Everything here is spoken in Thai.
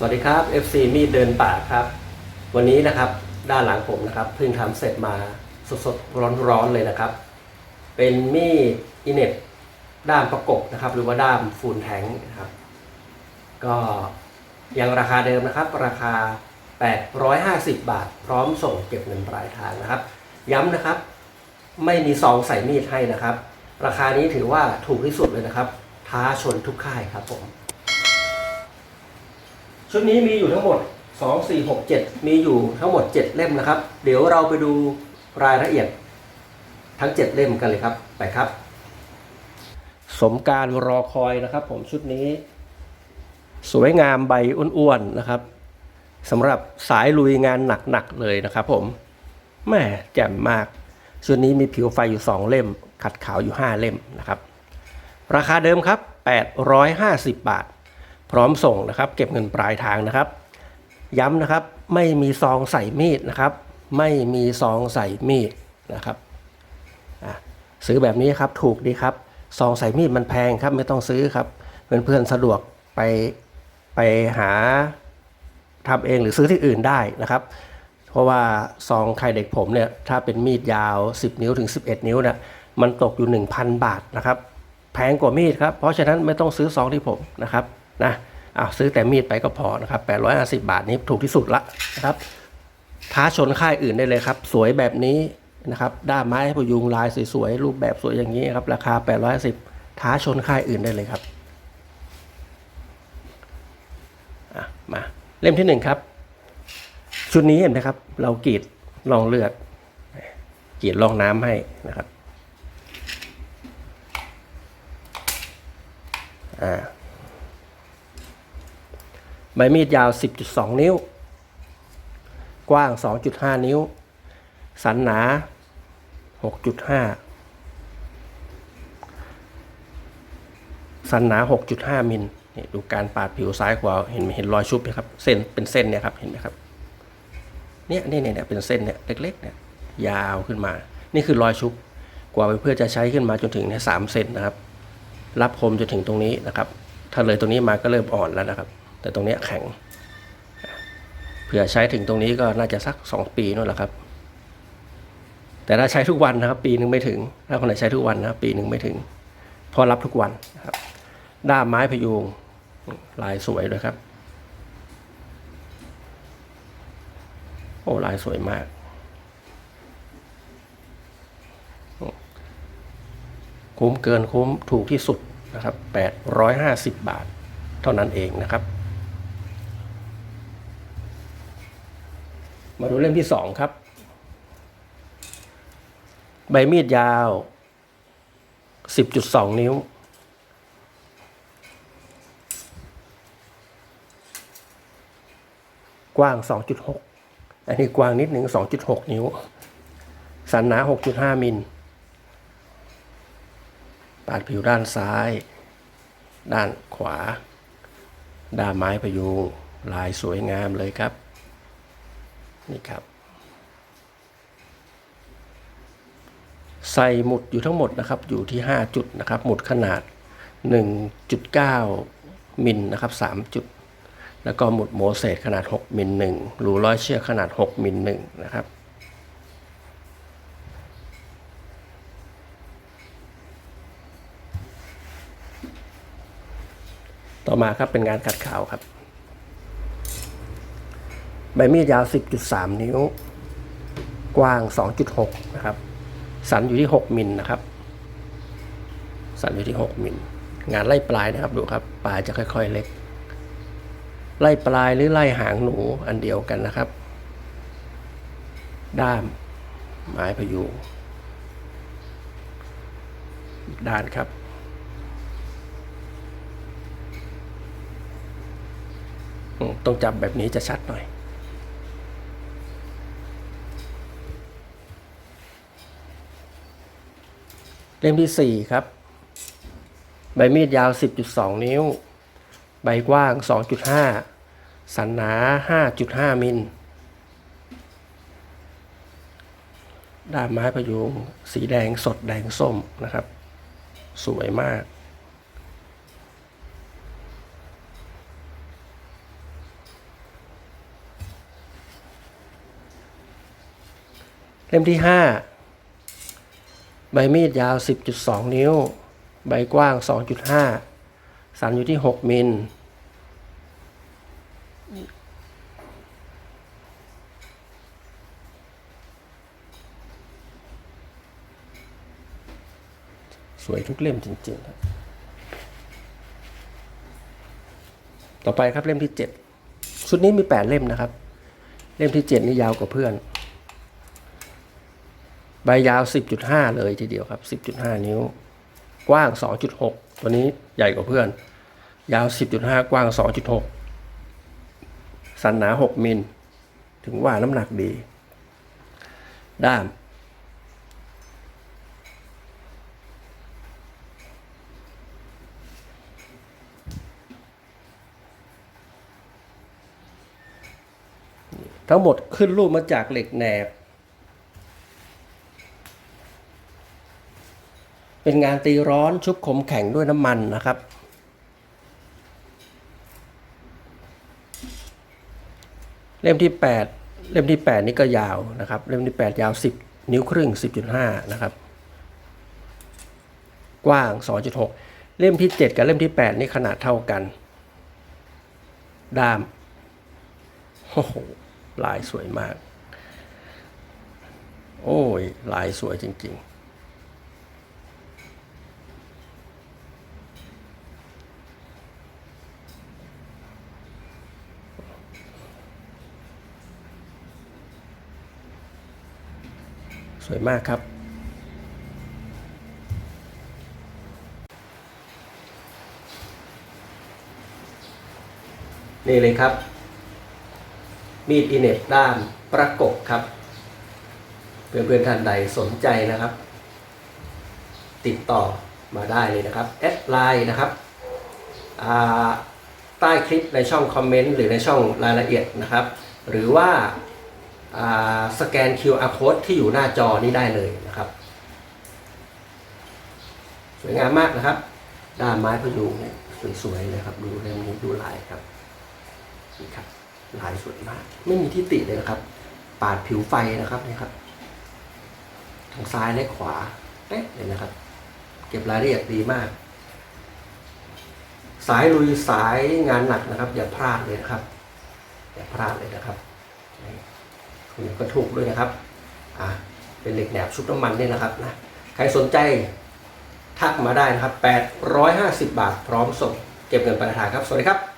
สวัสดีครับ FC มีดเดินป่าครับ วันนี้นะครับด้านหลังผมนะครับเพิ่งทำเสร็จมาสดๆร้อนๆเลยนะครับ เป็นมีดอินเน็ตด้ามประกบนะครับ หรือว่าด้ามฟูนแทงนะครับ ก็ยังราคาเดิมนะครับ ราคา 850 บาท พร้อมส่งเก็บเงินปลายทางนะครับ ย้ำนะครับ ไม่มีซองใส่มีดให้นะครับ ราคานี้ถือว่าถูกที่สุดเลยนะครับ ท้าชนทุกค่ายครับผม ชุดนี้มีอยู่ทั้งหมด 2 4 6 7 มีอยู่ทั้งหมด 7 เล่มนะครับ เดี๋ยวเราไปดูรายละเอียดทั้ง 7 เล่มกันเลยครับ ไปครับ สมการรอคอยนะครับ ผมชุดนี้ สวยงามใบอ้วนๆนะครับสำหรับสายลุยงานหนักๆเลยนะครับ ผมแม่แจ่มมาก ชุดนี้มีผิวไฟอยู่ 2 เล่ม ขัดขาวอยู่ 5 เล่มนะครับ ราคาเดิมครับ 850 บาท พร้อมส่งนะครับ เก็บเงินปลายทางนะครับ ย้ำนะครับไม่มีซองใส่มีดนะครับ ไม่มีซองใส่มีดนะครับซื้อแบบนี้ครับถูกดีครับซองใส่มีดมันแพงครับไม่ต้องซื้อครับเพื่อนๆสะดวกไปไปหาทำเองหรือซื้อที่อื่นได้นะครับ เพราะว่าซองไข่เด็กผมเนี่ยถ้าเป็นมีดยาว 10 นิ้วถึง 11 นิ้วเนี่ยมันตกอยู่ 1,000 บาทนะครับ แพงกว่ามีดครับ เพราะฉะนั้นไม่ต้องซื้อซองที่ผมนะครับ นะเอาซื้อแต่มีดไปก็พอนะครับ 850 บาทนี้ถูกที่สุดละนะครับ ท้าชนค่ายอื่นได้เลยครับ สวยแบบนี้นะครับ ด้ามไม้พยุงลายสวยๆ รูปแบบสวยอย่างนี้ครับ ราคา 850 ท้าชนค่ายอื่นได้เลยครับมาเล่มที่หนึ่งครับ ชุดนี้เห็นไหมครับ เรากรีดลองเลือดกรีดลองน้ำให้นะครับ อ่า ใบมีดยาว 10.2 นิ้ว กว้าง 2.5 นิ้ว สันหนา 6.5 สันหนา 6.5 มิลนี่ดูการปาดผิวซ้ายขวาเห็นเห็นรอยชุบไหมครับ เส้นเป็นเส้นเนี่ยครับ เห็นไหมครับ เนี่ยเนี่ยเนี่ยเป็นเส้นเนี่ยเล็กๆเนี่ยยาวขึ้นมา นี่คือรอยชุบกว่าไปเพื่อจะใช้ขึ้นมาจนถึงเนี่ยสามเซนนะครับ รับคมจนถึงตรงนี้นะครับ ถ้าเลยตรงนี้มาก็เริ่มอ่อนแล้วนะครับ แต่ตรงนี้แข็ง เผื่อใช้ถึงตรงนี้ก็น่าจะสัก 2 ปีนู่นแหละครับ แต่ถ้าใช้ทุกวันนะครับปีหนึ่งไม่ถึง ถ้าคนไหนใช้ทุกวันนะปีหนึ่งไม่ถึง พอรับทุกวันครับ ด้ามไม้พยุงลายสวยด้วยครับ โอ้ลายสวยมากคุ้มเกินคุ้มถูกที่สุดนะครับ 850 บาท เท่านั้นเองนะครับ มาดูเล่มที่สองครับ ใบมีดยาว 10.2 นิ้ว กว้าง 2.6 อันนี้กว้างนิดหนึ่ง2.6 นิ้ว สันหนา 6.5 มิลปาดผิวด้านซ้าย ด้านขวา ด้ามไม้พยุง ลายสวยงามเลยครับ นี่ครับ ใส่หมุดอยู่ทั้งหมดนะครับอยู่ที่ 5 จุดนะครับหมุดขนาด 1.9 มิลนะครับ 3 จุด แล้วก็หมุดโมเสสขนาด 6 มิล1รูร้อยเชือกขนาด 6 มิล1นะครับต่อมาครับเป็นงานขัดขาวครับ ใบมีดยาว 10.3 นิ้ว กว้าง 2.6 นะครับ สันอยู่ที่ 6มิลนะครับ สันอยู่ที่ 6มิลงานไล่ปลายนะครับดูครับ ปลายจะค่อย ๆ เล็ก ไล่ปลายหรือไล่หางหนูอันเดียวกันนะครับ ด้ามไม้พยุงอีกด้านครับต้องจับแบบนี้จะชัดหน่อย เล่มที่ 4 ครับ ใบมีดยาว 10.2 นิ้ว ใบกว้าง 2.5 สันหนา 5.5 มิลด้ามไม้พยุงสีแดงสดแดงส้มนะครับ สวยมาก เล่มที่ 5 ใบมีดยาว 10.2 นิ้ว ใบกว้าง 2.5 สันอยู่ที่ 6 มิล สวยทุกเล่มจริงๆครับ ต่อไปครับเล่มที่ 7 ชุดนี้มี 8 เล่มนะครับ เล่มที่ 7 นี่ยาวกว่าเพื่อน ใบยาว 10.5 เลยทีเดียวครับ 10.5 นิ้ว กว้าง 2.6 ตัวนี้ใหญ่กว่าเพื่อน ยาว 10.5 กว้าง 2.6 สันหนา 6 มิล ถึงว่าน้ำหนักดี ด้าม ทั้งหมดขึ้นรูปมาจากเหล็กแหนบ เป็นงานตีร้อนชุบขมแข็งด้วยน้ำมันนะครับ เล่มที่ 8 เล่มที่ 8 นี่ก็ยาวนะครับ เล่มที่ 8 ยาว 10 นิ้วครึ่ง 10.5 นะครับ กว้าง 2.6 เล่มที่ 7 กับเล่มที่ 8 นี่ขนาดเท่ากัน ด้ามโอ้โหลายสวยมาก โอ้ยลายสวยจริง ๆ สวยมากครับนี่เลยครับ มีดอินเน็ตด้ามประกบครับ เพื่อนๆท่านใดสนใจนะครับ ติดต่อมาได้เลยนะครับแอดไลน์นะครับใต้คลิปในช่องคอมเมนต์หรือในช่องรายละเอียดนะครับ หรือว่า สแกน QR code ที่อยู่หน้าจอนี้ได้เลยนะครับ สวยงามมากนะครับ ด้ามไม้พยุงเนี่ยสวยๆนะครับ ดูเรื่องนี้ดูลายครับนี่ครับลายสวยมาก ไม่มีที่ติเลยนะครับ ปาดผิวไฟนะครับนี่ครับทางซ้ายและขวาเป๊ะเลยนะครับ เก็บรายละเอียดดีมาก สายลุยสายงานหนักนะครับ อย่าพลาดเลยนะครับ อย่าพลาดเลยนะครับ ก็ถูกด้วยนะครับอะเป็นเหล็กแหนบชุบน้ำมันนี่นะครับนะใครสนใจทักมาได้นะครับ 850 บาทพร้อมส่งเก็บเงินปลายทางครับ สวัสดีครับ